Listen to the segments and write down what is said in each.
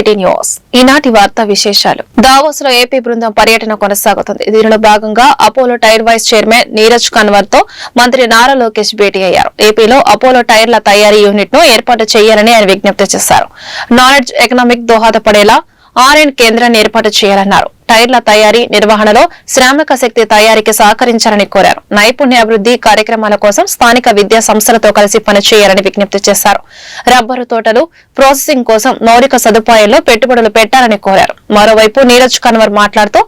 City news. ఈనాటి వార్తా విశేషాలు. దావోస్లో ఏపీ బృందం పర్యటన కొనసాగుతుంది. దీనిలో భాగంగా Apollo tyre vice chairman Neeraj కన్వర్తో మంత్రి నారా లోకేష్ భేటీ అయ్యారు. ఏపీలో అపోలో టైర్ల తయారీ యూనిట్ను ఏర్పాటు చేయాలని ఆయన విజ్ఞప్తి చేశారు. నాలెడ్జ్ ఎకనామిక్ దోహదపడేలా ఆర్ఎన్ కేంద్రాన్ని ఏర్పాటు చేయాలన్నారు. టైర్ల తయారీ నిర్వహణలో శ్రామిక శక్తి తయారీకి సహకరించాలని కోరారు. నైపుణ్యాభివృద్ది కార్యక్రమాల కోసం స్థానిక విద్యా సంస్థలతో కలిసి పనిచేయాలని విజ్ఞప్తి చేశారు. రబ్బరు తోటలు ప్రాసెసింగ్ కోసం మౌలిక సదుపాయాల్లో పెట్టుబడులు పెట్టాలని కోరారు. మరోవైపు నీరజ్ కన్వర్ మాట్లాడుతూ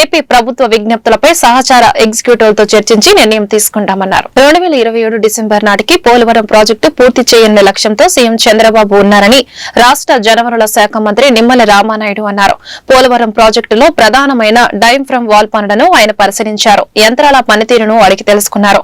ఏపీ ప్రభుత్వ విజ్ఞప్తులపై సహచార ఎగ్జిక్యూటివ్లతో చర్చించి నిర్ణయం తీసుకుంటామన్నారు. రెండు వేల ఇరవై ఏడు డిసెంబర్ నాటికి పోలవరం ప్రాజెక్టు పూర్తి చేయనున్న లక్ష్యంతో సీఎం చంద్రబాబు ఉన్నారని రాష్ట జనవరుల శాఖ మంత్రి నిమ్మల రామానాయుడు అన్నారు. పోలవరం ప్రాజెక్టులో ప్రధానమైన డైమ్ ఫ్రమ్ వాల్ పనులను ఆయన పరిశీలించారు. యంత్రాల పనితీరును అడిగి తెలుసుకున్నారు.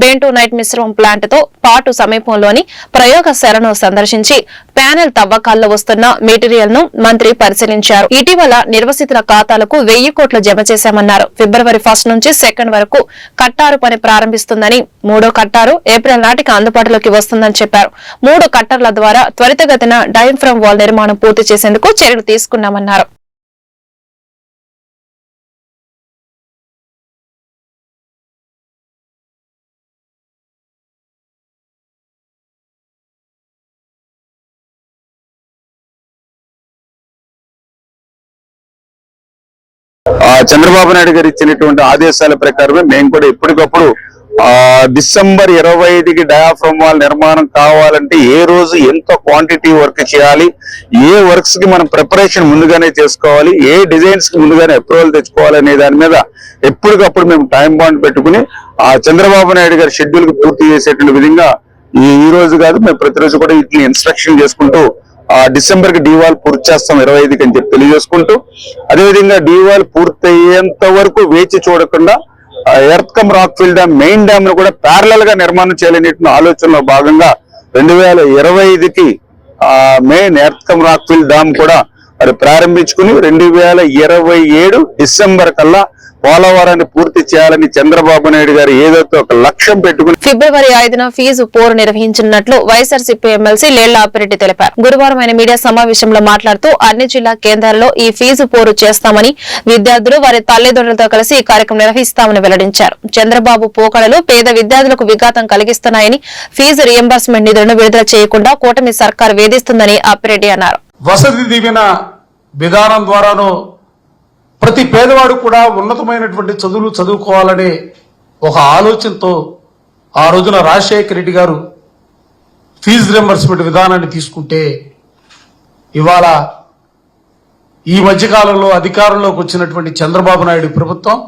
బెంటో నైట్ మిశ్రమం ప్లాంట్తో పాటు సమీపంలోని ప్రయోగశాలను సందర్శించి ప్యానెల్ తవ్వకాల్లో వస్తున్న మెటీరియల్ను మంత్రి పరిశీలించారు. ఇటీవల నిర్వసితుల ఖాతాలకు వెయ్యి కోట్లు జమ చేశామన్నారు. ఫిబ్రవరి ఫస్ట్ నుంచి సెకండ్ వరకు కట్టారు పని ప్రారంభిస్తుందని మూడో కట్టారు ఏప్రిల్ నాటికి అందుబాటులోకి వస్తుందని చెప్పారు. మూడు కట్టర్ల ద్వారా త్వరితగతిన డైమ్ ఫ్రమ్ వాల్ నిర్మాణం పూర్తి చేసేందుకు చర్యలు తీసుకున్నామన్నారు. చంద్రబాబు నాయుడు గారు ఇచ్చినటువంటి ఆదేశాల ప్రకారమే మేము కూడా ఎప్పటికప్పుడు ఆ డిసెంబర్ ఇరవై ఐదుకి డయాఫ్రమ్ వాల్ నిర్మాణం కావాలంటే ఏ రోజు ఎంత క్వాంటిటీ వర్క్ చేయాలి ఏ వర్క్స్కి మనం ప్రిపరేషన్ ముందుగానే చేసుకోవాలి ఏ డిజైన్స్కి ముందుగానే అప్రూవల్ తెచ్చుకోవాలి అనే దాని మీద ఎప్పటికప్పుడు మేము టైం బాండ్ పెట్టుకుని ఆ చంద్రబాబు నాయుడు గారి షెడ్యూల్కి పూర్తి చేసేటువంటి విధంగా ఈ రోజు కాదు మేము ప్రతిరోజు కూడా వీటిని ఇన్స్ట్రక్షన్ చేసుకుంటూ డిసెంబర్కి డివాల్ పూర్తి చేస్తాం ఇరవై ఐదుకి అని చెప్పి తెలియజేసుకుంటూ అదేవిధంగా డీవాల్ పూర్తయ్యేంత వరకు వేచి చూడకుండా earth cum rock fill dam main డ్యామ్ను కూడా ప్యారలల్గా నిర్మాణం చేయాలనే ఆలోచనలో భాగంగా రెండు వేల ఇరవై ఐదుకి main earth cum rock fill dam కూడా మరి ప్రారంభించుకుని రెండు వేల ఇరవై ఏడు డిసెంబర్ కల్లా పోలవరాన్ని పూర్తి చేయాలని చంద్రబాబు నాయుడు గారు ఏదైతే ఒక లక్ష్యం పెట్టుకుని ఫిబ్రవరి ఐదున ఫీజు పోరు నిర్వహించనున్నట్లు వైఎస్ఆర్సీపీ ఎమ్మెల్సీ లేళ్ళ ఆపిరెడ్డి తెలిపారు. గురువారం ఆయన మీడియా సమావేశంలో మాట్లాడుతూ అన్ని జిల్లా కేంద్రాల్లో ఈ ఫీజు పోరు చేస్తామని విద్యార్థులు వారి తల్లిదండ్రులతో కలిసి ఈ కార్యక్రమం నిర్వహిస్తామని వెల్లడించారు. చంద్రబాబు పోకడలు పేద విద్యార్థులకు విఘాతం కలిగిస్తున్నాయని ఫీజు రియంబర్స్మెంట్ నిధులను విడుదల చేయకుండా కూటమి సర్కార్ వేధిస్తుందని ఆపిరెడ్డి అన్నారు. వసతి దీవెన విధానం ద్వారాను ప్రతి పేదవాడు కూడా ఉన్నతమైనటువంటి చదువులు చదువుకోవాలనే ఒక ఆలోచనతో ఆ రోజున రాజశేఖర రెడ్డి గారు ఫీజు రింబర్స్మెంట్ విధానాన్ని తీసుకుంటే ఇవాళ ఈ మధ్యకాలంలో అధికారంలోకి వచ్చినటువంటి చంద్రబాబు నాయుడు ప్రభుత్వం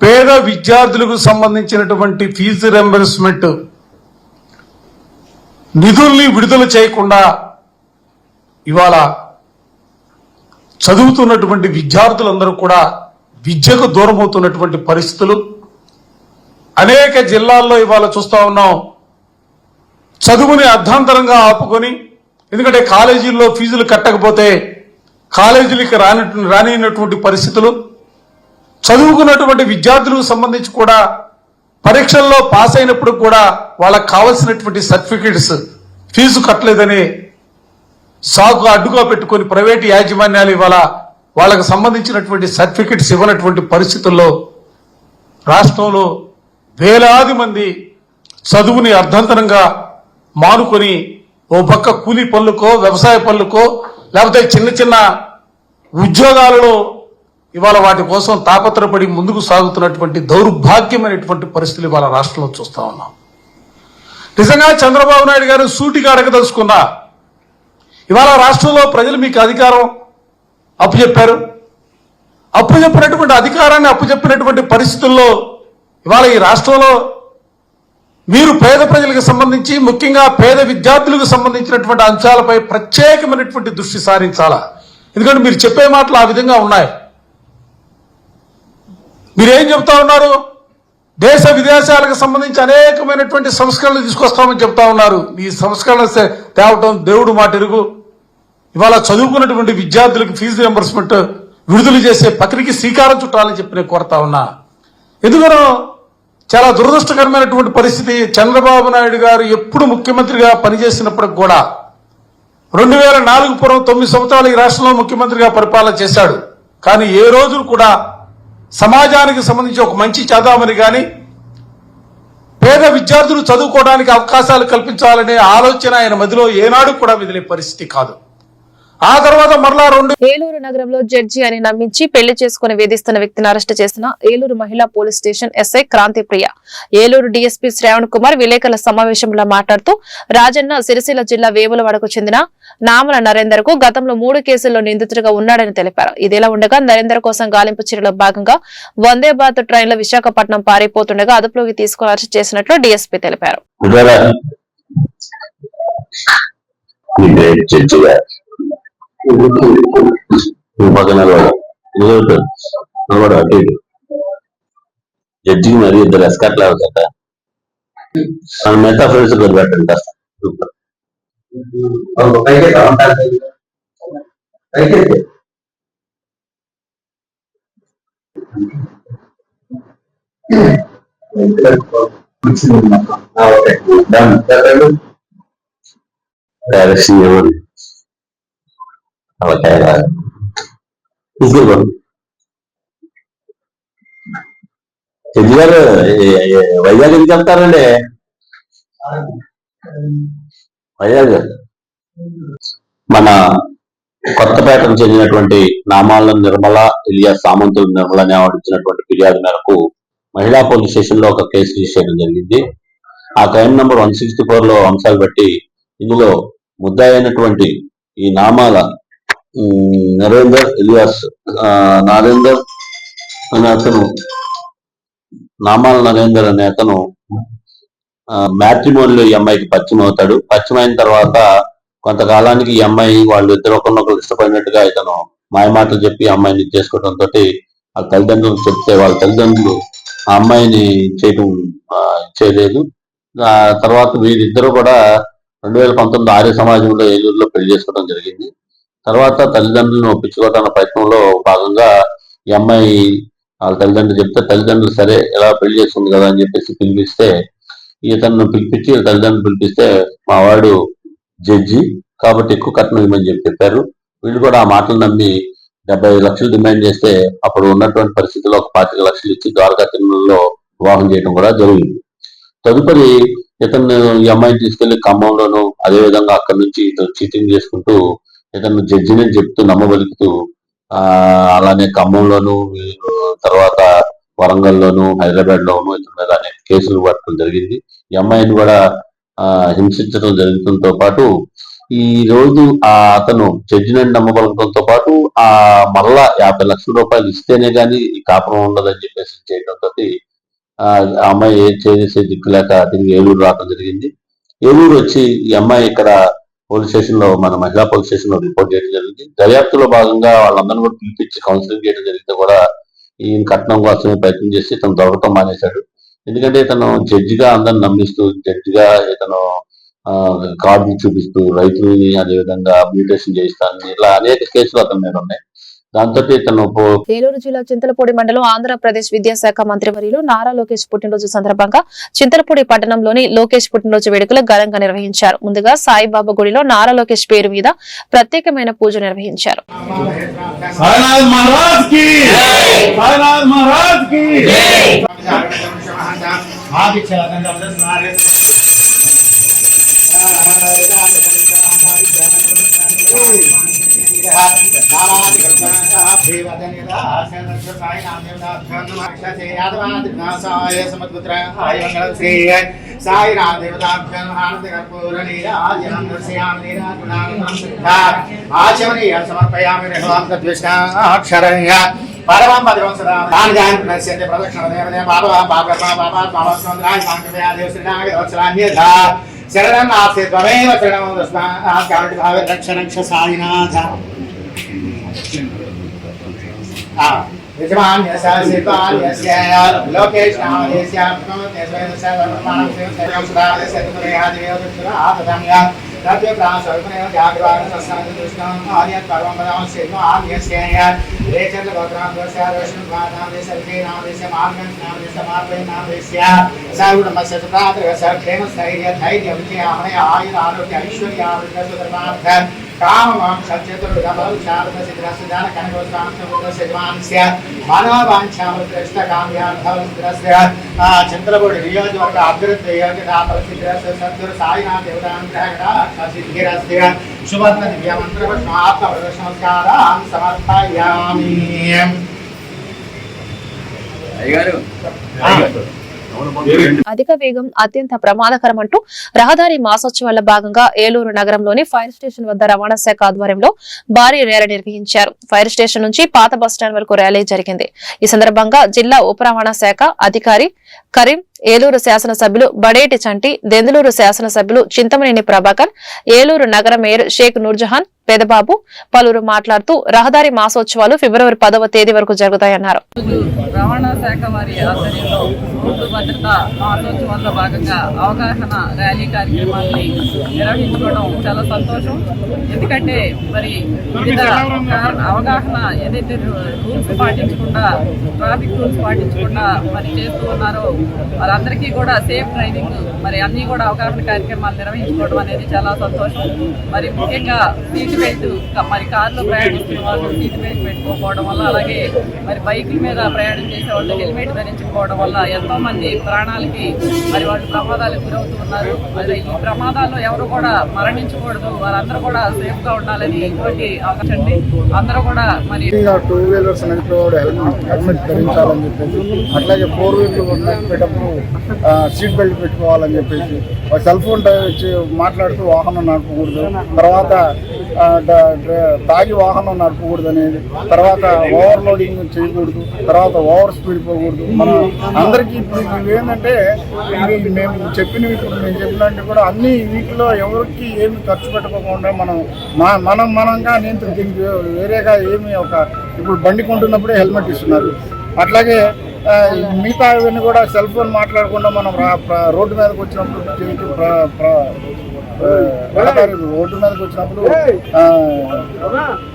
పేద విద్యార్థులకు సంబంధించినటువంటి ఫీజు రింబర్స్మెంట్ నిధుల్ని విడుదల చేయకుండా ఇవాళ చదువుతున్నటువంటి విద్యార్థులందరూ కూడా విద్యకు దూరం అవుతున్నటువంటి పరిస్థితులు. అనేక జిల్లాల్లో ఇవాళ చూస్తూ ఉన్నాం. చదువుని అర్ధాంతరంగా ఆపుకొని ఎందుకంటే కాలేజీల్లో ఫీజులు కట్టకపోతే కాలేజీలకి రాని రానినటువంటి పరిస్థితులు. చదువుకున్నటువంటి విద్యార్థులకు సంబంధించి కూడా పరీక్షల్లో పాస్ అయినప్పుడు కూడా వాళ్ళకి కావలసినటువంటి సర్టిఫికేట్స్ ఫీజు కట్టలేదని సాగు అడ్డుగా పెట్టుకొని ప్రైవేట్ యాజమాన్యాలు ఇవాళ వాళ్ళకు సంబంధించినటువంటి సర్టిఫికెట్స్ ఇవ్వనటువంటి పరిస్థితుల్లో రాష్ట్రంలో వేలాది మంది చదువుని అర్ధంతరంగా మానుకొని ఓ పక్క కూలీ పనులకో వ్యవసాయ పనులకో లేకపోతే చిన్న చిన్న ఉద్యోగాలలో ఇవాళ వాటి కోసం తాపత్రపడి ముందుకు సాగుతున్నటువంటి దౌర్భాగ్యమైనటువంటి పరిస్థితులు ఇవాళ రాష్ట్రంలో చూస్తా ఉన్నాం. నిజంగా చంద్రబాబు నాయుడు గారు సూటిగా అడగదలుచుకున్నా ఇవాళ రాష్ట్రంలో ప్రజలు మీకు అధికారం అప్పుచెప్పారు అప్పు చెప్పినటువంటి అధికారాన్ని అప్పు చెప్పినటువంటి పరిస్థితుల్లో ఇవాళ ఈ రాష్ట్రంలో మీరు పేద ప్రజలకు సంబంధించి ముఖ్యంగా పేద విద్యార్థులకు సంబంధించినటువంటి అంశాలపై ప్రత్యేకమైనటువంటి దృష్టి సారించాలా? ఎందుకంటే మీరు చెప్పే మాటలు ఆ విధంగా ఉన్నాయి. మీరేం చెప్తా ఉన్నారు? దేశ విదేశాలకు సంబంధించి అనేకమైనటువంటి సంస్కరణలు తీసుకొస్తామని చెప్తా ఉన్నారు. ఈ సంస్కరణ తేవటం దేవుడు మాట ఎరుగు. ఇవాళ చదువుకున్నటువంటి విద్యార్థులకు ఫీజు రియంబర్స్మెంట్ విడుదల చేసే పత్రిక శ్రీకారం చుట్టాలని చెప్పి నేను కోరుతా ఉన్నా. ఎందుకనో చాలా దురదృష్టకరమైనటువంటి పరిస్థితి. చంద్రబాబు నాయుడు గారు ఎప్పుడు ముఖ్యమంత్రిగా పనిచేసినప్పటికి కూడా రెండు వేల నాలుగు పూర్వం తొమ్మిది సంవత్సరాలు ఈ రాష్ట్రంలో ముఖ్యమంత్రిగా పరిపాలన చేశాడు. కానీ ఏ రోజు కూడా సమాజానికి సంబంధించి ఒక మంచి చేద్దామని కానీ పేద విద్యార్థులు చదువుకోవడానికి అవకాశాలు కల్పించాలనే ఆలోచన ఆయన మదిలో ఏనాడు కూడా మిదిలే పరిస్థితి కాదు. ఆ తర్వాత మరలా రెండు ఏలూరు నగరంలో జడ్జి అని నమ్మించి పెళ్ళి చేసుకుని వేధిస్తున్న వ్యక్తిని అరెస్టు చేసిన ఏలూరు మహిళా police station SI Kranthi Priya Eluru DSP Shravan Kumar విలేకరుల సమావేశంలో మాట్లాడుతూ రాజన్న సిరిసిల్ల జిల్లా వేములవాడకు చెందిన నామల నరేందర్కు గతంలో మూడు కేసుల్లో నిందితుడిగా ఉన్నాడని తెలిపారు. ఇదిలా ఉండగా నరేందర్ కోసం గాలింపు చర్యలో భాగంగా వందే భారత్ ట్రైన్లో విశాఖపట్నం పారిపోతుండగా అదుపులోకి తీసుకుని అరెస్ట్ చేసినట్లు డీఎస్పీ తెలిపారు. పక్కన నిలబడు. నిలబడు. నిలబడు, అటు ఇటు. జడ్జికి మరి ఇద్దరు ఎస్కట్లు అవుతాట మన మిగతా ఫ్రెండ్స్ పెట్టండి కాస్త సూపర్ డైరెక్షన్ ఇవ్వండి అవకాయ తీసుకెళ్ళి జడ్జి గారు వైజాగ్ ఎందుకు వెళ్తారండి వైజాగ్ మన కొత్తపేటకు చెందినటువంటి నామాల నిర్మల ఇలియా సామంతులు నిర్మల అనే ఆవిడ ఫిర్యాదు మేరకు మహిళా పోలీస్ స్టేషన్లో ఒక కేసు రిజిస్టర్ చేయడం జరిగింది. ఆ క్రైమ్ నంబర్ వన్ సిక్స్టీ ఫోర్లో అంశాలు బట్టి ఇందులో ముద్దాయినటువంటి ఈ నామాల నరేందర్ ఇలియాస్ ఆ, నరేందర్ అనే అతను నామాల నరేందర్ అనే అతను మ్యాట్రిమోన్లో ఈ అమ్మాయికి పరిచయం అవుతాడు పరిచయం అయిన తర్వాత కొంతకాలానికి ఈ అమ్మాయి వాళ్ళు ఇద్దరు ఒకరినొకరు ఇష్టపడినట్టుగా ఇతను మాయమాటలు చెప్పి అమ్మాయిని అమ్మాయిని చేసుకోవడంతో వాళ్ళ తల్లిదండ్రులు చెప్తే వాళ్ళ తల్లిదండ్రులు ఆ అమ్మాయిని చేయటం చేయలేదు. తర్వాత వీరిద్దరూ కూడా రెండు వేల పంతొమ్మిది ఆర్య సమాజంలో ఏలూరులో పెళ్ళి చేసుకోవడం జరిగింది. తర్వాత తల్లిదండ్రులను ఒప్పించుకోవడానికి ప్రయత్నంలో భాగంగా ఈ అమ్మాయి వాళ్ళ తల్లిదండ్రులు చెప్తే తల్లిదండ్రులు సరే ఎలా పెళ్ళి చేస్తుంది కదా అని చెప్పేసి పిలిపిస్తే ఇతను పిలిపించి తల్లిదండ్రులు పిలిపిస్తే మా వాడు జడ్జి కాబట్టి ఎక్కువ కట్నం ఇవ్వమని చెప్పి చెప్పారు. వీళ్ళు కూడా ఆ మాటలు నమ్మి డెబ్బై ఐదు లక్షలు డిమాండ్ చేస్తే అప్పుడు ఉన్నటువంటి పరిస్థితుల్లో ఒక పాతిక లక్షలు ఇచ్చి ద్వారకా తిరుమలలో వివాహం చేయడం కూడా జరిగింది. తదుపరి ఇతను ఈ అమ్మాయిని తీసుకెళ్ళి ఖమ్మంలోను అదే విధంగా అక్కడి నుంచి ఇతను చీటింగ్ చేసుకుంటూ ఇతను జడ్జిని చెప్తూ నమ్మబలుకుతూ ఆ అలానే ఖమ్మంలోను వీళ్ళు తర్వాత వరంగల్లోను హైదరాబాద్ లోను ఇతని మీద అనేక కేసులు పట్టడం జరిగింది. ఈ అమ్మాయిని కూడా హింసించడం జరుగుతుంతో పాటు ఈ రోజు ఆ అతను జడ్జిని నమ్మబలకంతో పాటు ఆ మరలా యాభై లక్షల రూపాయలు ఇస్తేనే గాని ఈ కాపురం ఉండదని చెప్పేసి చేయడంతో ఆ ఆ అమ్మాయి ఏం చేసే దిక్కు లేక తిరిగి ఏలూరు రావడం జరిగింది. ఏలూరు వచ్చి ఈ అమ్మాయి ఇక్కడ పోలీస్ స్టేషన్లో మన మహిళా పోలీస్ స్టేషన్లో రిపోర్ట్ చేయడం జరిగింది. దర్యాప్తులో భాగంగా వాళ్ళందరినీ కూడా పిలిపించి కౌన్సిలింగ్ చేయడం జరిగితే కూడా ఈయన కట్నం కోసమే ప్రయత్నం చేసి తను దొరకటం మానేశాడు. ఎందుకంటే ఇతను జడ్జిగా అందరిని నమ్మిస్తూ జడ్జిగా ఇతను ఆ, కార్డులు చూపిస్తూ రైతులని అదేవిధంగా మ్యూటేషన్ చేయిస్తానని ఇలా అనేక కేసులు అతని మీద ఉన్నాయి. ఏలూరు జిల్లా చింతలపూడి మండలం ఆంధ్రప్రదేశ్ విద్యాశాఖ మంత్రి వర్యులు నారా లోకేష్ పుట్టినరోజు సందర్భంగా చింతలపూడి పట్టణంలోని లోకేష్ పుట్టినరోజు వేడుకలు ఘనంగా నిర్వహించారు. ముందుగా సాయిబాబా గుడిలో నారా లోకేష్ పేరు మీద ప్రత్యేకమైన పూజ నిర్వహించారు. సాయిరామ్ దేవతాభ్యం ఆనంద కర్పూర నీరాజనం దర్శయామి నీరాజనం ఆచమనీయ సమర్పయామి రఘువాం తద్విష్ణాక్షరయ పరమాం పదవం సదా దానజాన్ నశ్యతే ప్రదక్షిణ దేవదే బాబా బాబా బాబా బాబా సుందరాయ సాంకృతయా దేవశ్రీనాగ వత్సలాన్యధా శరణం ఆసే త్వమేవ శరణం దస్మా కారుణ్య భావ రక్ష రక్ష సాయినాథ. यजमान यस्य सेतान यस्य लोकेश्नादेश्या प्रणोतेश्वरस्य वर्तमानं सेवं सुधारस्य तुरेहादिवेव तुरा आतदम्या तद्वे प्राणस्वरूपमेव जाग्रवारसस्सादुष्णाम् आर्यत् पर्वं पदां सेनो आर्यस्य रेचर् गोत्रान्तस्य वैष्णुभानादेशर्गे नामदेश्य मार्गं नामदेश्य मार्गे नामदेश्य सर्वणमस्य सुप्रातः सर्वेण स्थैर्यधैर्यविजयामय आयुरारोग्य ऐश्वर्यारोग्य सुधर्मार्थ కామమాం సత్యతుర్గమలు శారద సిద్రస్య కనకోత్సాంశ మానవాంఛామృత కామ్యార్థవస్య చంద్రపూడి నియోజకవర్గ అభివృద్ధి యోగ్యత పరిస్థితి సద్గురు సాయినాథ దేవతానుగ్రహ సిద్ధిరస్య సువర్ణ దివ్య మంత్ర ఆత్మ నమస్కారాన్ సమర్పయామి అధిక వేగం అత్యంత ప్రమాదకరం అంటూ రహదారి మాసోత్సవాల భాగంగా ఏలూరు నగరంలోని ఫైర్ స్టేషన్ వద్ద రవాణా శాఖ ఆధ్వర్యంలో భారీ ర్యాలీ నిర్వహించారు. ఫైర్ స్టేషన్ నుంచి పాత బస్టాండ్ వరకు ర్యాలీ జరిగింది. ఈ సందర్భంగా జిల్లా ఉప రవాణా శాఖ అధికారి కరీం ఏలూరు శాసనసభ్యులు బడేటి చంటి దెందులూరు శాసనసభ్యులు చింతమనేని ప్రభాకర్ ఏలూరు నగర మేయర్ షేక్ నూర్జహాన్ పెదబాబు పలువురు మాట్లాడుతూ రహదారి మాసోత్సవాలు ఫిబ్రవరి పదవ తేదీ వరకు జరుగుతాయన్నారు. రవాణా శాఖ వారి ఆధ్వర్యంలో రోడ్డు భద్రత మాసోత్సవాల్లో భాగంగా అవగాహన ర్యాలీ కార్యక్రమాన్ని నిర్వహించుకోవడం చాలా సంతోషం. ఎందుకంటే మరి వివిధ అవగాహన ఏదైతే రూల్స్ పాటించకుండా ట్రాఫిక్ రూల్స్ పాటించకుండా మరి చేస్తూ ఉన్నారో వాళ్ళందరికీ కూడా సేఫ్ డ్రైవింగ్ మరి అన్ని కూడా అవగాహన కార్యక్రమాలు నిర్వహించుకోవడం అనేది చాలా సంతోషం. మరి ముఖ్యంగా సీట్ బెల్ట్ మరి కారులో ప్రయాణిస్తున్న వాళ్ళు సీట్ బెల్ట్ పెట్టుకోకపోవడం వల్ల అలాగే మరి బైకుల మీద ప్రయాణం చేసే వాళ్ళు హెల్మెట్ ధరించకపోవడం వల్ల ఎంతో మంది ప్రాణాలకి మరి వాళ్ళు ప్రమాదాలకు గురవుతూ ఉన్నారు. మరి ఈ ప్రమాదాల్లో ఎవరు కూడా మరణించకూడదు. వారందరూ కూడా సేఫ్గా ఉండాలని ఇటువంటి అవకాశం అందరూ కూడా మరి టూ వీలర్స్ హెల్మెట్ ధరించాలని చెప్పేసి అట్లాగే ఫోర్ వీలర్ నడిపేటప్పుడు సీట్ బెల్ట్ పెట్టుకోవాలని చెప్పేసి సెల్ ఫోన్ మాట్లాడుతూ వాహనం నడపకూడదు. తర్వాత తాగి వాహనం నడపకూడదు అనేది తర్వాత ఓవర్లోడింగ్ చేయకూడదు. తర్వాత ఓవర్ స్పీడ్ పోకూడదు. మనం అందరికీ ఇప్పుడు ఇవి ఏంటంటే ఇవి మేము చెప్పినవి ఇప్పుడు మేము చెప్పినట్టు కూడా అన్ని వీటిలో ఎవరికి ఏమి ఖర్చు పెట్టుకోకుండా మనం మా మనం మనంగా నియంత్రణ దీనికి వేరేగా ఏమి ఒక ఇప్పుడు బండి కొంటున్నప్పుడే హెల్మెట్ ఇస్తున్నారు. అట్లాగే మిగతా ఇవన్నీ కూడా సెల్ ఫోన్ మాట్లాడకుండా మనం రోడ్డు మీదకి వచ్చినప్పుడు రోడ్డు మీదకి వచ్చినప్పుడు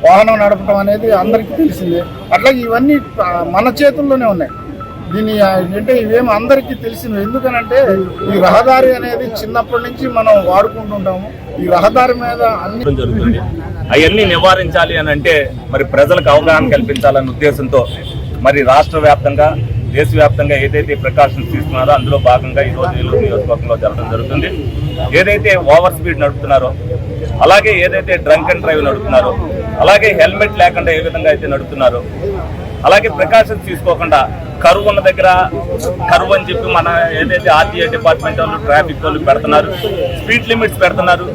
వాహనం నడపడం అనేది అందరికీ తెలిసిందే. అట్లాగే ఇవన్నీ మన చేతుల్లోనే ఉన్నాయి. దీని అంటే ఏంటంటే ఇవేమి అందరికీ తెలిసింది ఎందుకనంటే ఈ రహదారి అనేది చిన్నప్పటి నుంచి మనం వాడుకుంటుంటాము. ఈ రహదారి మీద అన్ని జరుగుతుంది. అవన్నీ నివారించాలి అని అంటే మరి ప్రజలకు అవగాహన కల్పించాలనే ఉద్దేశంతో మరి రాష్ట్ర వ్యాప్తంగా దేశవ్యాప్తంగా ఏదైతే ప్రికాషన్స్ తీసుకున్నారో అందులో భాగంగా ఈ రోజు ఏలూరు నియోజకవర్గంలో జరగడం జరుగుతుంది. ఏదైతే ఓవర్ స్పీడ్ నడుపుతున్నారో అలాగే ఏదైతే డ్రంక్ అండ్ డ్రైవ్ నడుపుతున్నారో అలాగే హెల్మెట్ లేకుండా ఏ విధంగా అయితే నడుపుతున్నారో అలాగే ప్రికాషన్స్ తీసుకోకుండా కరువు ఉన్న దగ్గర కరువు అని చెప్పి మన ఏదైతే ఆర్టీఏ డిపార్ట్మెంట్ వాళ్ళు ట్రాఫిక్ వాళ్ళు పెడుతున్నారు స్పీడ్ లిమిట్స్ పెడుతున్నారు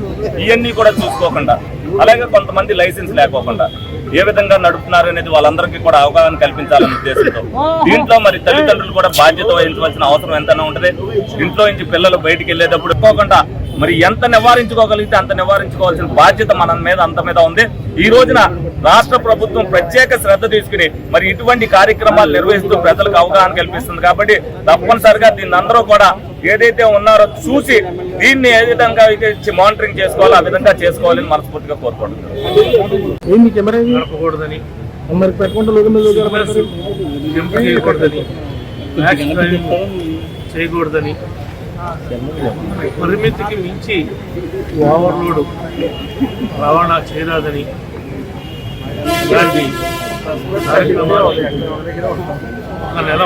ఇవన్నీ కూడా చూసుకోకుండా అలాగే కొంతమంది లైసెన్స్ లేకోకుండా ఏ విధంగా నడుపుతున్నారు అనేది వాళ్ళందరికీ కూడా అవగాహన కల్పించాలనే ఉద్దేశంతో. దీంట్లో మరి తల్లిదండ్రులు కూడా బాధ్యత వహించవలసిన అవసరం ఎంతైనా ఉంటుంది. ఇంట్లో నుంచి పిల్లలు బయటికి వెళ్ళేటప్పుడు పోకుండా మరి ఎంత నివారించుకోగలిగితే అంత నివారించుకోవాల్సిన బాధ్యత మన మీద అంత మీద ఉంది. ఈ రోజున రాష్ట్ర ప్రభుత్వం ప్రత్యేక శ్రద్ధ తీసుకుని మరి ఇటువంటి కార్యక్రమాలు నిర్వహిస్తూ ప్రజలకు అవగాహన కల్పిస్తుంది కాబట్టి తప్పనిసరిగా దీన్ని అందరూ కూడా ఏదైతే ఉన్నారో చూసి దీన్ని ఏ విధంగా అయితే మానిటరింగ్ చేసుకోవాలో ఆ విధంగా చేసుకోవాలని మనస్ఫూర్తిగా కోరుకుంటున్నాను చేయకూడదని. పరిమితికి మించి ఓవర్లోడ్ రవాణా చేయరాదని ఇలాంటి కార్యక్రమాలు ఒక నెల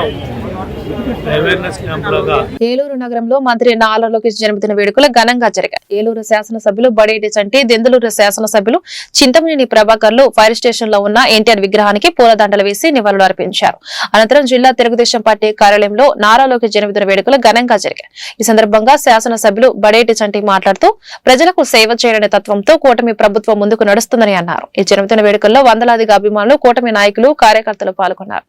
ఏలూరు నగరంలో మంత్రి నారా లోకేష్ జన్మదిన వేడుకలు ఘనంగా జరిగాయి. ఏలూరు శాసనసభ్యులు బడేటి చంటి దెందులూరు శాసనసభ్యులు చింతమనేని ప్రభాకర్లు ఫైర్ స్టేషన్లో ఉన్న ఎన్టీఆర్ విగ్రహానికి పూలదండలు వేసి నివాళులు అర్పించారు. అనంతరం జిల్లా తెలుగుదేశం పార్టీ కార్యాలయంలో నారా లోకేష్ జన్మదిన వేడుకలు ఘనంగా జరిగాయి. ఈ సందర్భంగా శాసనసభ్యులు బడేటి చంటి మాట్లాడుతూ ప్రజలకు సేవ చేయడని తత్వంతో కూటమి ప్రభుత్వం ముందుకు నడుస్తుందని అన్నారు. ఈ జన్మదిన వేడుకల్లో వందలాదిగా అభిమానులు కూటమి నాయకులు కార్యకర్తలు పాల్గొన్నారు.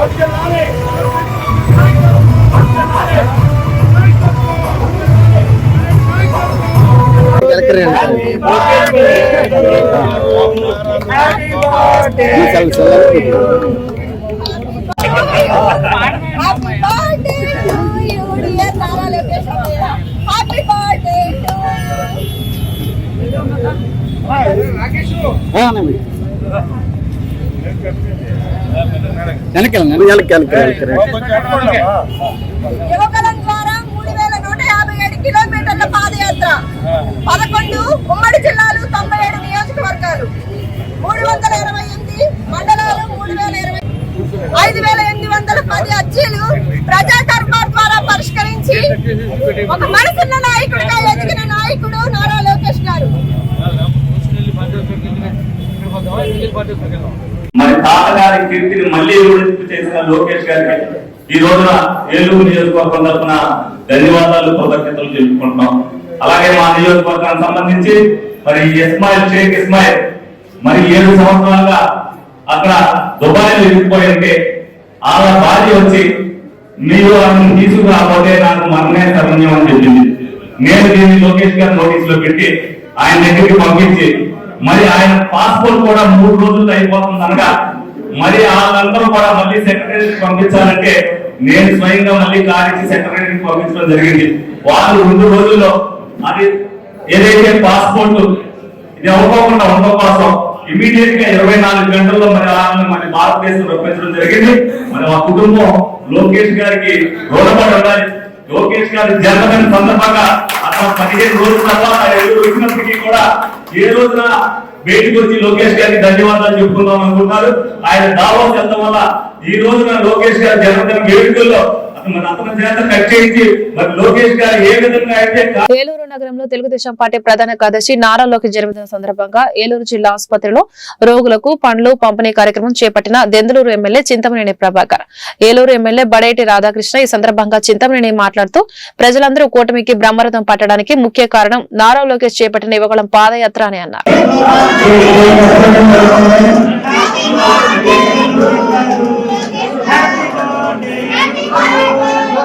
Let's go. కలెక్టర్ వెనకెళ్ళండి వెనకెళ్ళి వెనకెళ్ళి పాదయాత్ర పదకొండు ఉమ్మడి జిల్లాలు తొంభై ఏడు నియోజకవర్గాలు. మూడు వందల ఇరవై ఎనిమిది మండలాలు మూడు వేల ఇరవై ఐదు వేల ఎనిమిది వందల పది అర్జీలు ప్రజా దర్బార్ ద్వారా పరిష్కరించి ఒక మనసున్న నాయకుడిగా ఎదిగిన నాయకుడు నారా లోకేష్ గారు. మరి తాతగారి కీర్తిని మళ్ళీ ఊరింపు చేసిన లోకేష్ గారికి ఈ రోజున ఏలూరు నియోజకవర్గం తరఫున ధన్యవాదాలు కృతజ్ఞతలు తెలుపుకుంటున్నాం అలాగే మా నియోజకవర్గానికి సంబంధించి మరి ఇస్మాయిల్ షేక్ ఇస్మాయిల్ మరి ఏడు సంవత్సరాలుగా అక్కడ దుబాయ్లో ఇరుక్కుపోయింటే ఆమె భార్య వచ్చి మీరు ఆమెను తీసుకురాకపోతే నాకు మరణే శరణ్యం అని చెప్పింది. నేను దీన్ని లోకేష్ గారి నోటీసులో పెట్టి ఆయన దగ్గరికి పంపించి మరి ఆయన పాస్పోర్ట్ కూడా మూడు రోజులు అయిపోతుంది అనగా మరి వాళ్ళందరూ కూడా మళ్ళీ సెక్రటరీకి పంపించాలంటే నేను స్వయంగా మళ్ళీ కారించి సెక్రటరీకి పంపించడం జరిగింది. వాళ్ళు రెండు రోజుల్లో అది ఏదైతే పాస్పోర్ట్ ఇది అవ్వకుండా ఉండడం కోసం ఇమీడియట్గా ఇరవై నాలుగు గంటల్లో మరి ఆమెను మన భారతదేశం రప్పించడం జరిగింది. మరి ఆ కుటుంబం లోకేష్ గారికి రుణపడి ఉండాలి. లోకేష్ గారి జన్మదిన సందర్భంగా అతను పదిహేను రోజుల తర్వాత ఎదురు వచ్చినప్పటికీ కూడా ఏ రోజున బయటకు వచ్చి లోకేష్ గారికి ధన్యవాదాలు చెప్పుకుందాం అనుకుంటున్నారు. ఆయన దావోస్ వెళ్తాం వల్ల ఈ రోజున లోకేష్ గారి జన్మదిన వేడుకల్లో అతను మన అతని చేత కట్ చేయించి మరి లోకేష్ గారు ఏ విధంగా అయితే ఏలూరు నగరంలో తెలుగుదేశం పార్టీ ప్రధాన కార్యదర్శి నారా లోకేష్ జన్మదిన సందర్భంగా ఏలూరు జిల్లా ఆసుపత్రిలో రోగులకు పండ్లు పంపిణీ కార్యక్రమం చేపట్టిన దెందులూరు ఎమ్మెల్యే చింతమనేని ప్రభాకర్. ఏలూరు ఎమ్మెల్యే బడేటి రాధాకృష్ణ ఈ సందర్భంగా చింతమనేని మాట్లాడుతూ ప్రజలందరూ కూటమికి బ్రహ్మరథం పట్టడానికి ముఖ్య కారణం నారా లోకేష్ చేపట్టిన యువగళం పాదయాత్ర అని అన్నారు.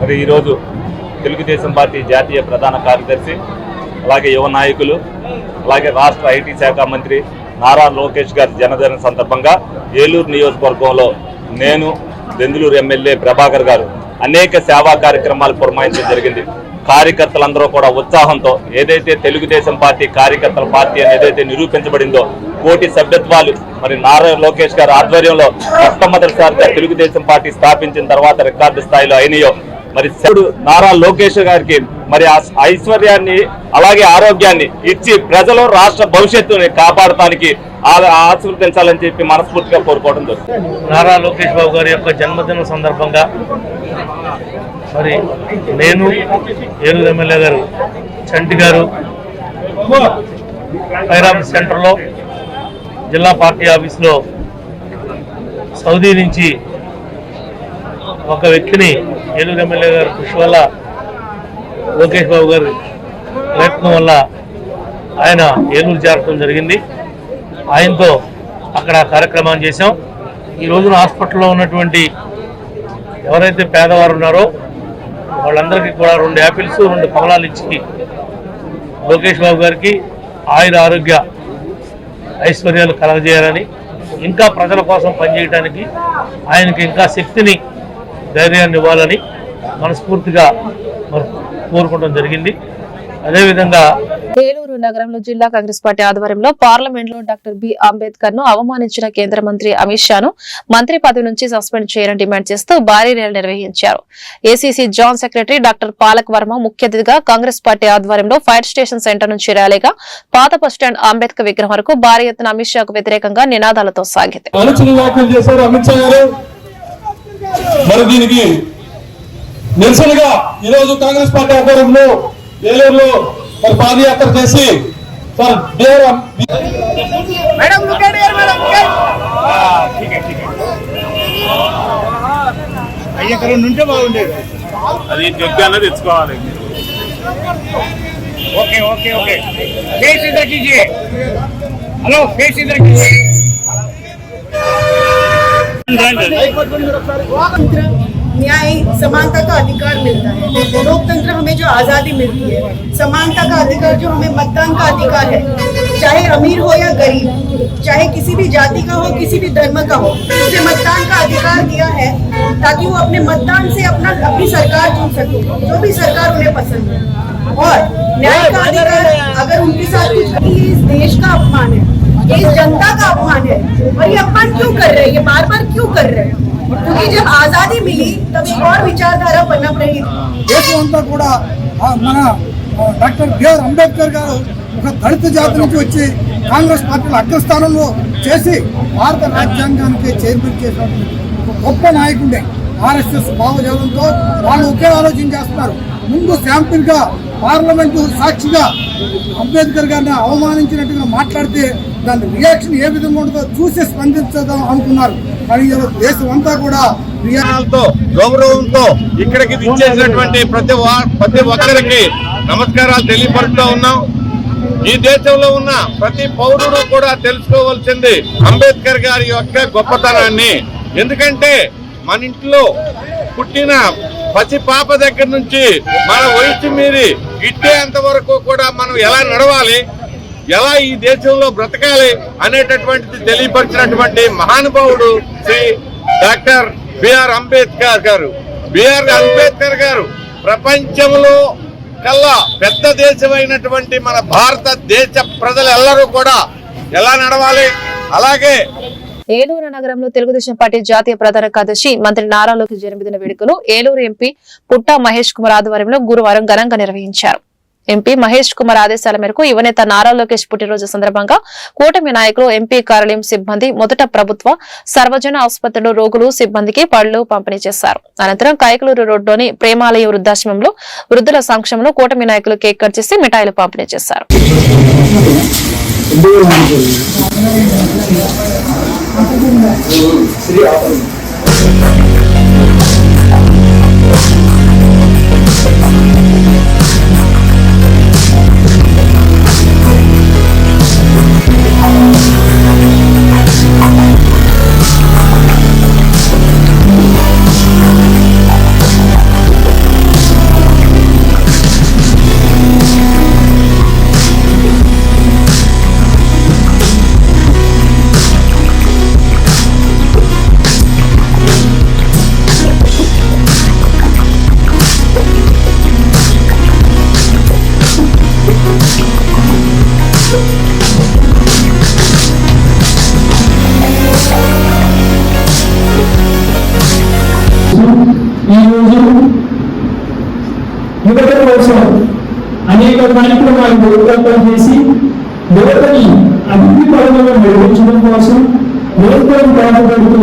మరి ఈరోజు తెలుగుదేశం పార్టీ జాతీయ ప్రధాన కార్యదర్శి అలాగే యువ నాయకులు అలాగే రాష్ట్ర ఐటీ శాఖ మంత్రి నారా లోకేష్ గారి జన్మదిన సందర్భంగా ఏలూరు నియోజకవర్గంలో నేను బెందులూరు ఎమ్మెల్యే ప్రభాకర్ గారు అనేక సేవా కార్యక్రమాలు పురమాయించడం జరిగింది. కార్యకర్తలందరూ కూడా ఉత్సాహంతో ఏదైతే తెలుగుదేశం పార్టీ కార్యకర్తల పార్టీ అని ఏదైతే నిరూపించబడిందో కోటి సభ్యత్వాలు మరి నారా లోకేష్ గారి ఆధ్వర్యంలో మొట్టమొదటిసారిగా తెలుగుదేశం పార్టీ స్థాపించిన తర్వాత రికార్డు స్థాయిలో అయినాయో మరి శివుడు నారా లోకేష్ గారికి మరి ఆ ఐశ్వర్యాన్ని అలాగే ఆరోగ్యాన్ని ఇచ్చి ప్రజలు రాష్ట్ర భవిష్యత్తుని కాపాడటానికి ఆ- పెంచాలని చెప్పి మనస్ఫూర్తిగా కోరుకోవడం జరుగుతుంది. నారా లోకేష్ బాబు గారి యొక్క జన్మదినం సందర్భంగా మరి నేను ఏలూరు ఎమ్మెల్యే గారు చంటి గారు ఫైరామ్ సెంటర్లో జిల్లా పార్టీ ఆఫీస్లో సౌదీ నుంచి ఒక వ్యక్తిని ఏలూరు ఎమ్మెల్యే గారు కృషి వల్ల లోకేష్ బాబు గారి ప్రయత్నం వల్ల ఆయన ఏలూరు చేరటం జరిగింది. ఆయనతో అక్కడ కార్యక్రమాన్ని చేశాం. ఈ రోజున హాస్పిటల్లో ఉన్నటువంటి ఎవరైతే పేదవారు ఉన్నారో వాళ్ళందరికీ కూడా రెండు యాపిల్స్ రెండు కమలాలు ఇచ్చి లోకేష్ బాబు గారికి ఆయుర ఆరోగ్య ఐశ్వర్యాలు కలగజేయాలని ఇంకా ప్రజల కోసం పనిచేయడానికి ఆయనకి ఇంకా శక్తిని ధైర్యాన్ని ఇవ్వాలని మనస్ఫూర్తిగా కోరుకోవడం జరిగింది. అదేవిధంగా ఏలూరు నగరంలో జిల్లా కాంగ్రెస్ పార్టీ ఆధ్వర్యంలో పార్లమెంట్లో డాక్టర్ బి. అంబేద్కర్ను అవమానించిన కేంద్ర మంత్రి అమిత్ షాను మంత్రి పదవి నుంచి సస్పెండ్ చేయాలని డిమాండ్ చేస్తూ భారీ ర్యాలీ నిర్వహించారు. ACC joint secretary doctor Palak Verma ముఖ్య అతిథిగా కాంగ్రెస్ పార్టీ ఆధ్వర్యంలో ఫైర్ స్టేషన్ సెంటర్ నుంచి ర్యాలీగా పాత బస్టాండ్ అంబేద్కర్ విగ్రహం వరకు భారీ ఎత్తున అమిత్ షాకు వ్యతిరేకంగా నినాదాలతో సాగింది. మరి దీనికి నిరసనగా ఈరోజు కాంగ్రెస్ పార్టీ ఆధ్వర్యంలో ఏలూరులో మరి పాదయాత్ర చేసి సార్ మేడం అయ్యకరం నుంటే బాగుండేది అది జగ్గానే తెచ్చుకోవాలి ఓకే ఓకే ఓకే ఫేస్ ఇద్దరు కీజియే హలో ఫేస్ ఇద్దరు కీజియే न्याय, समानता का अधिकार मिलता है। लोकतंत्र हमें जो आज़ादी मिलती है, समानता का अधिकार जो हमें मतदान का अधिकार है, चाहे अमीर हो या गरीब, चाहे किसी भी जाति का हो, किसी भी धर्म का हो उसे मतदान का अधिकार दिया है ताकि वो अपने मतदान से अपना, अपनी सरकार चुन सके, जो भी सरकार उन्हें पसंद है। और न्याय का अधिकार, अगर उनके साथ कुछ इस देश का अपमान है, इस जनता का अपमान है, और ये अपमान क्यों कर रहे हैं? ये बार बार क्यों कर रहे हैं? क्योंकि जब आजादी मिली तब एक और विचारधारा पनप रही थी దేశం అంతా కూడా ఆ మన ఆ, డాక్టర్ బిఆర్ అంబేద్కర్ గారు ఒక దళిత జాతి నుంచి వచ్చి కాంగ్రెస్ పార్టీలో అగ్రస్థానంలో చేసి భారత రాజ్యాంగానికి చైర్మన్ చేసినటువంటి ఒక గొప్ప నాయకుడే ఆర్ఎస్ఎస్ భావజాలంతో వాళ్ళు ఒకే ఆలోచన చేస్తున్నారు ముందు శాంపిల్గా పార్లమెంటు సాక్షిగా అంబేద్కర్ గారిని అవమానించినట్టుగా మాట్లాడితే దాని రియాక్షన్ ఏ విధంగా ఉంటుందో చూసి స్పందించదాం అనుకున్నారు. కానీ దేశం అంతా కూడా రియాక్షన్ గౌరవంతో ఇక్కడికి ఇచ్చేసినటువంటి ప్రతి ప్రతి ఒక్కరికి నమస్కారాలు తెలియపరుస్తూ ఉన్నాం. ఈ దేశంలో ఉన్న ప్రతి పౌరుడు కూడా తెలుసుకోవాల్సింది అంబేద్కర్ గారి యొక్క గొప్పతనాన్ని. ఎందుకంటే మన ఇంట్లో పుట్టిన పసి పాప దగ్గర నుంచి మన వయసు మీరి ఇట్టేంత వరకు కూడా మనం ఎలా నడవాలి ఎలా ఈ దేశంలో బ్రతకాలి అనేటటువంటిది తెలియపరిచినటువంటి మహానుభావుడు శ్రీ డాక్టర్ బిఆర్ అంబేద్కర్ గారు. బిఆర్ అంబేద్కర్ గారు ప్రపంచంలో కల్లా పెద్ద దేశమైనటువంటి మన భారతదేశ ప్రజలెల్లరూ కూడా ఎలా నడవాలి? అలాగే ఏలూరు నగరంలో తెలుగుదేశం పార్టీ జాతీయ ప్రధాన కార్యదర్శి మంత్రి నారా లోకేష్ జన్మదిన వేడుకలు ఏలూరు ఎంపీ పుట్టా మహేష్ కుమార్ ఆధ్వర్యంలో గురువారం ఘనంగా నిర్వహించారు. ఎంపీ మహేష్ కుమార్ ఆదేశాల మేరకు యువనేత నారా లోకేష్ పుట్టినరోజు సందర్భంగా కూటమి నాయకులు ఎంపీ కార్యాలయం సిబ్బంది మొదట ప్రభుత్వ సర్వజన ఆసుపత్రిలో రోగులు సిబ్బందికి పళ్ళు పంపిణీ చేశారు. అనంతరం కాయకలూరు రోడ్లోని ప్రేమాలయ వృద్ధాశ్రమంలో వృద్ధుల సంక్షేమంలో కూటమి నాయకులు కేక్ కట్ చేసి మిఠాయిలు పంపిణీ చేశారు. 음. 그 둘이 어떤 రూపకల్పన చేసి యువతని అభివృద్ధి పరంగా నిర్వహించడం కోసం నిరంతరం పాటుపడుతూ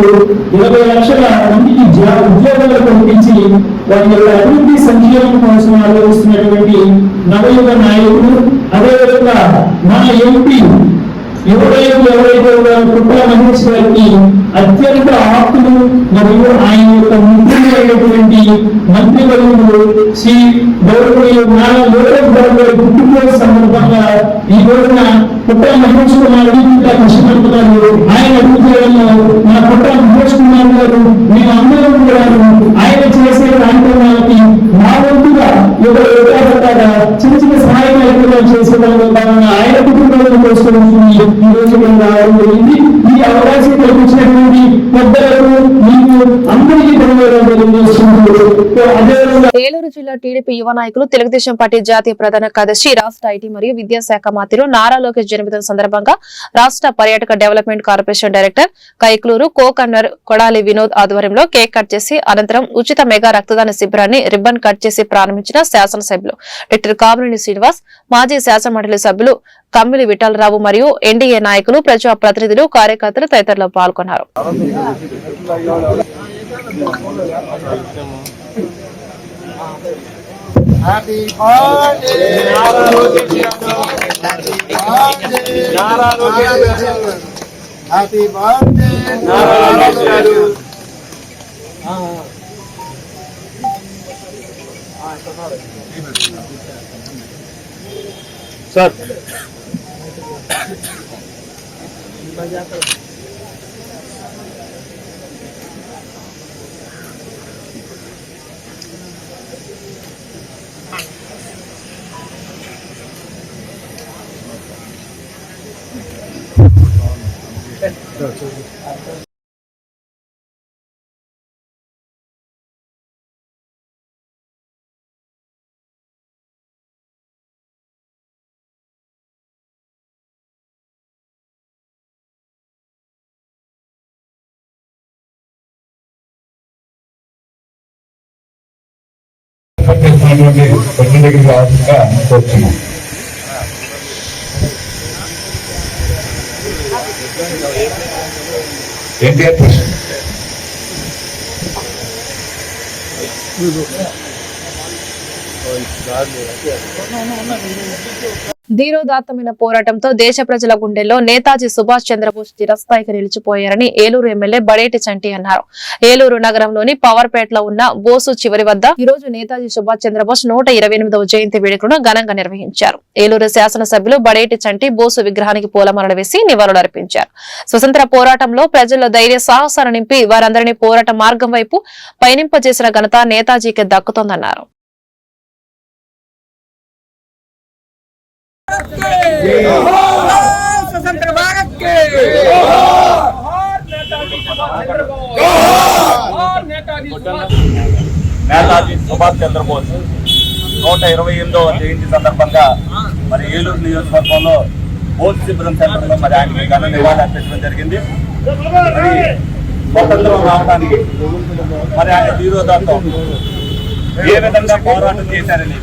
ఇరవై లక్షల మందికి ఉద్యోగాలు కల్పించి వారి యొక్క అభివృద్ధి సంక్షేమం కోసం ఆలోచిస్తున్నటువంటి నవయుగ నాయకుడు అదేవిధంగా మన ఎంపీ యువతకు ఎవరైతే ఉన్నారో కుట్ర మహేష్ గారికి అత్యంత ఆప్తులు మరియు ఆయన యొక్క ముఖ్యమైనటువంటి మంత్రి వర్యులు శ్రీ గౌరవనీయ నారా లోకేష్ బాబు గారి పుట్టినరోజు సందర్భంగా ఈ రోజున పుట్ట మహేష్ కుమార్ ఇంత కష్టపడుతున్నారు ఆయన అభివృద్ధిలో మన పుట్ట మహేష్ కుమార్ గారు మేము అందరం కూడా ఆయన చేసే కార్యక్రమాలకి మా వంతుగా ఒక చిన్న చిన్న సహాయ కార్యక్రమాలు చేసే భాగంగా ఆయన కుటుంబాలను కోసుకొని ఈ రోజు మేము రావడం జరిగింది. ఈ అవకాశం కల్పించినటువంటి పెద్దలకు ఏలూరు జిల్లా టీడీపీ యువ నాయకులు తెలుగుదేశం పార్టీ జాతీయ ప్రధాన కార్యదర్శి రాష్ట్ర ఐటీ మరియు విద్యాశాఖ మంత్రులు నారా లోకేష్ జన్మదిన సందర్భంగా రాష్ట్ర పర్యాటక development corporation director Kaikaluru co convener Kodali Vinod ఆధ్వర్యంలో కేక్ కట్ చేసి అనంతరం ఉచిత మెగా రక్తదాన శిబిరాన్ని రిబ్బన్ కట్ చేసి ప్రారంభించిన శాసనసభ్యులు డాక్టర్ కామినేని శ్రీనివాస్ మాజీ శాసనమండలి సభ్యులు కమ్మిలి విఠలరావు మరియు ఎన్డీఏ నాయకులు ప్రజా ప్రతినిధులు కార్యకర్తలు తదితరులు పాల్గొన్నారు. Happy birthday, Nara Rogesh Happy birthday, Nara Rogesh Sir. சரி పన్నెండు పన్నెండు ఆశగా కోరుతున్నాం హ్యాపీ బర్త్డే ధీరోదాత్తమైన పోరాటంతో దేశ ప్రజల గుండెల్లో నేతాజీ సుభాష్ చంద్రబోస్ చిరస్థాయికి నిలిచిపోయారని ఏలూరు ఎమ్మెల్యే బడేటి చంటి అన్నారు. ఏలూరు నగరంలోని పవర్పేటలో ఉన్న బోసు చివరి వద్ద ఈ రోజు నేతాజీ సుభాష్ చంద్రబోస్ నూట ఇరవై జయంతి వేడుకలను ఘనంగా నిర్వహించారు. ఏలూరు శాసనసభ్యులు బడేటి చంటి బోసు విగ్రహానికి పూలమరణ వేసి నివాళులర్పించారు స్వతంత్ర పోరాటంలో ప్రజల్లో ధైర్య సాహసాలు నింపి వారందరినీ పోరాట మార్గం వైపు పయనింపజేసిన ఘనత నేతాజీకి దక్కుతోందన్నారు. నేతాజీ సుభాష్ చంద్రబోస్ నూట ఇరవై ఎనిమిదవ జయంతి సందర్భంగా మరి ఏలూరు నియోజకవర్గంలో బోధ్ శిబిరం సెంటర్ మరి ఆయనకి ఘన నివాళి అర్పించడం జరిగింది. మరి స్వతంత్రం రావడానికి మరి ఆయన ధీరోదాత్తం ఏ విధంగా పోరాటం చేశారని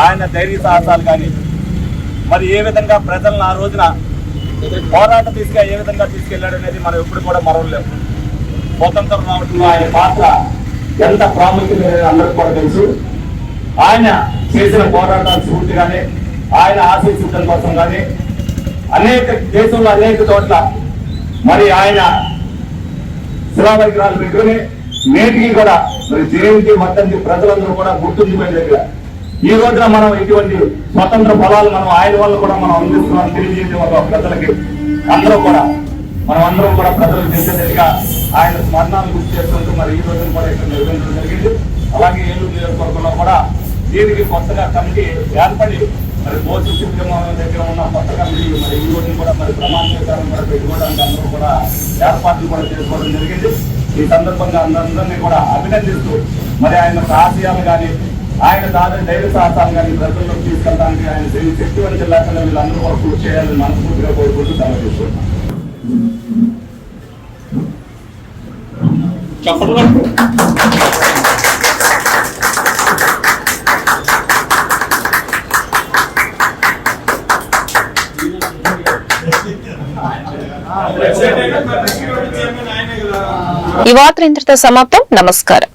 ఆయన ధైర్య సాహసాలు కానీ మరి ఏ విధంగా ప్రజలను ఆ రోజున పోరాట దిశగా ఏ విధంగా తీసుకెళ్ళాడు అనేది మనం ఎప్పుడు కూడా మరవలేము. స్వతంత్రం రావడంలో ఆయన పాత్ర ఎంత ప్రాముఖ్యత అందరికీ కూడా తెలుసు. ఆయన చేసిన పోరాటాల స్ఫూర్తి కానీ ఆయన ఆశీస్సుల కోసం కానీ అనేక దేశంలో అనేక చోట్ల మరి ఆయన శిలా విగ్రహాలు పెట్టుకుని నేటికి కూడా మరి జయంతి వర్ధంతి ప్రజలందరూ కూడా గుర్తుండిపోయే దగ్గర ఈ రోజున మనం ఇటువంటి స్వతంత్ర ఫలాలు మనం ఆయన వల్ల కూడా మనం అందిస్తున్నాం తెలియజేసే వల్ల ప్రజలకి అందరూ కూడా. మనం అందరం కూడా ప్రజలకు తెలిసేదిగా ఆయన స్మరణాలు గుర్తు చేసుకుంటూ మరి ఈ రోజున కూడా ఇక్కడ నిర్వహించడం జరిగింది. అలాగే ఏలూరు నియోజకవర్గంలో కూడా దీనికి కొత్తగా కమిటీ ఏర్పడి మరి బోధు శిబిరం దగ్గర ఉన్న కొత్త కమిటీ మరి ఈ రోజున కూడా మరి ప్రమాణ స్వీకారం కూడా పెట్టుకోవడానికి అందరూ కూడా ఏర్పాట్లు కూడా చేసుకోవడం జరిగింది. ఈ సందర్భంగా అందరినీ కూడా అభినందిస్తూ మరి ఆయన ఆశయాలు కానీ ఆయన దాని ధైర్య సాహసాలు కానీ ప్రజల్లోకి తీసుకెళ్ళడానికి ఆయన శక్తివంత లేకుండా వీళ్ళందరూ కూడా కృషి చేయాలని మనస్ఫూర్తిగా కోరుకుంటూ సమర్పిస్తున్నాం ఈ వార్త ఇంతటితో సమాప్తం. నమస్కారం.